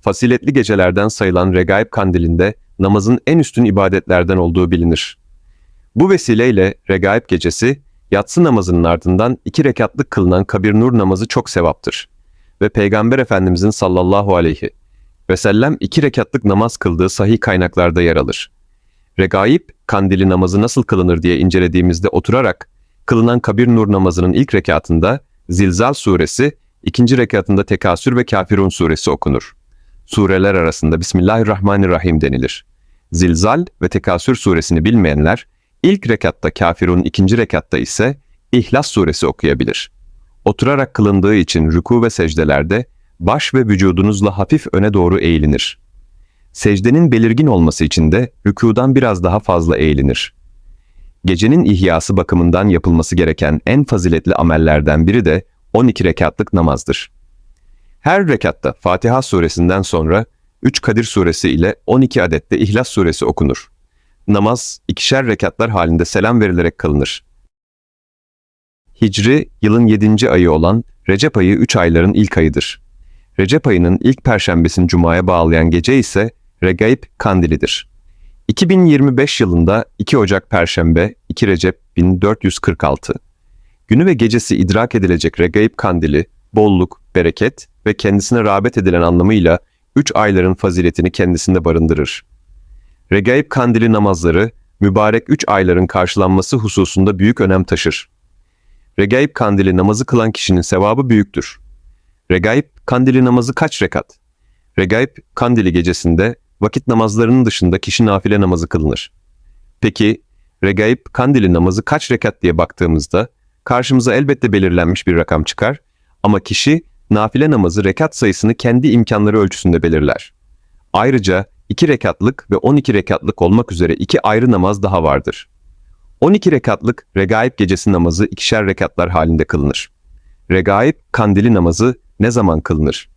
Fasiletli gecelerden sayılan Regaib Kandili'nde namazın en üstün ibadetlerden olduğu bilinir. Bu vesileyle Regaib gecesi, yatsı namazının ardından iki rekatlık kılınan kabir nur namazı çok sevaptır. Ve Peygamber Efendimizin sallallahu aleyhi ve sellem iki rekatlık namaz kıldığı sahih kaynaklarda yer alır. Regaib, kandili namazı nasıl kılınır diye incelediğimizde oturarak, kılınan kabir nur namazının ilk rekatında Zilzal suresi, ikinci rekatında Tekasür ve Kafirun suresi okunur. Sureler arasında Bismillahirrahmanirrahim denilir. Zilzal ve Tekasür suresini bilmeyenler, ilk rekatta Kafirun, ikinci rekatta ise İhlas suresi okuyabilir. Oturarak kılındığı için rüku ve secdelerde baş ve vücudunuzla hafif öne doğru eğilinir. Secdenin belirgin olması için de rükudan biraz daha fazla eğilinir. Gecenin ihyası bakımından yapılması gereken en faziletli amellerden biri de 12 rekatlık namazdır. Her rekatta Fatiha suresinden sonra 3 Kadir suresi ile 12 adette İhlas suresi okunur. Namaz ikişer rekatlar halinde selam verilerek kılınır. Hicri yılın 7. ayı olan Recep ayı 3 ayların ilk ayıdır. Recep ayının ilk perşembesini cumaya bağlayan gece ise Regaib Kandilidir. 2025 yılında 2 Ocak Perşembe 2 Recep 1446. Günü ve gecesi idrak edilecek Regaib Kandili, bolluk, bereket ve kendisine rağbet edilen anlamıyla 3 ayların faziletini kendisinde barındırır. Regaib Kandili namazları, mübarek 3 ayların karşılanması hususunda büyük önem taşır. Regaib Kandili namazı kılan kişinin sevabı büyüktür. Regaib Kandili namazı kaç rekat? Regaib Kandili gecesinde vakit namazlarının dışında kişi nafile namazı kılınır. Peki Regaib Kandili namazı kaç rekat diye baktığımızda karşımıza elbette belirlenmiş bir rakam çıkar ama kişi nafile namazı rekat sayısını kendi imkanları ölçüsünde belirler. Ayrıca 2 rekatlık ve 12 rekatlık olmak üzere iki ayrı namaz daha vardır. 12 rekatlık Regaib gecesi namazı ikişer rekatlar halinde kılınır. Regaib kandili namazı ne zaman kılınır?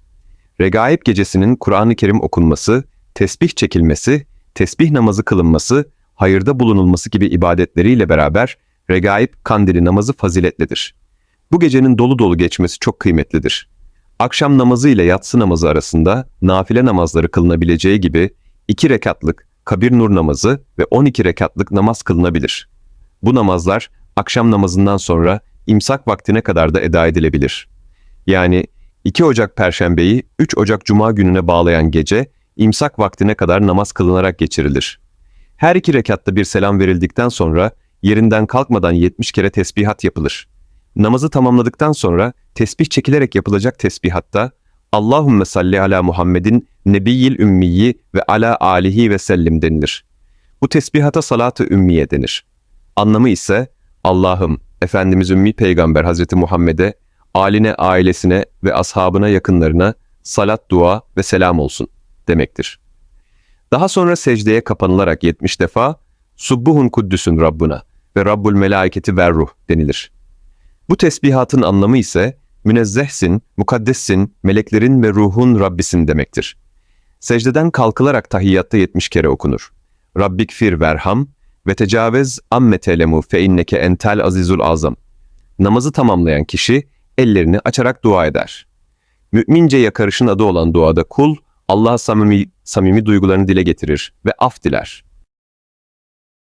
Regaib gecesinin Kur'an-ı Kerim okunması, tesbih çekilmesi, tesbih namazı kılınması, hayırda bulunulması gibi ibadetleriyle beraber Regaib kandili namazı faziletlidir. Bu gecenin dolu dolu geçmesi çok kıymetlidir. Akşam namazı ile yatsı namazı arasında nafile namazları kılınabileceği gibi 2 rekatlık kabir nur namazı ve 12 rekatlık namaz kılınabilir. Bu namazlar akşam namazından sonra imsak vaktine kadar da eda edilebilir. Yani 2 Ocak Perşembeyi 3 Ocak Cuma gününe bağlayan gece imsak vaktine kadar namaz kılınarak geçirilir. Her iki rekatta bir selam verildikten sonra yerinden kalkmadan 70 kere tesbihat yapılır. Namazı tamamladıktan sonra tesbih çekilerek yapılacak tesbihatta Allahümme salli ala Muhammedin nebiyyil ümmiyi ve ala alihi ve sellim denilir. Bu tesbihata salatı ümmiye denir. Anlamı ise Allah'ım Efendimiz Ümmi Peygamber Hazreti Muhammed'e, aline, ailesine ve ashabına yakınlarına salat, dua ve selam olsun demektir. Daha sonra secdeye kapanılarak 70 defa Subbuhun Kuddüsün Rabbuna ve Rabbul Melaiketi ver ruh denilir. Bu tesbihatın anlamı ise münezzehsin, mukaddessin, meleklerin ve ruhun Rabbisin demektir. Secdeden kalkılarak tahiyyatta 70 kere okunur. Rabbik fir verham ve tecavüz amme telemu fe inneke entel azizul azam. Namazı tamamlayan kişi ellerini açarak dua eder. Mümince yakarışın adı olan duada kul, Allah'a samimi, samimi duygularını dile getirir ve af diler.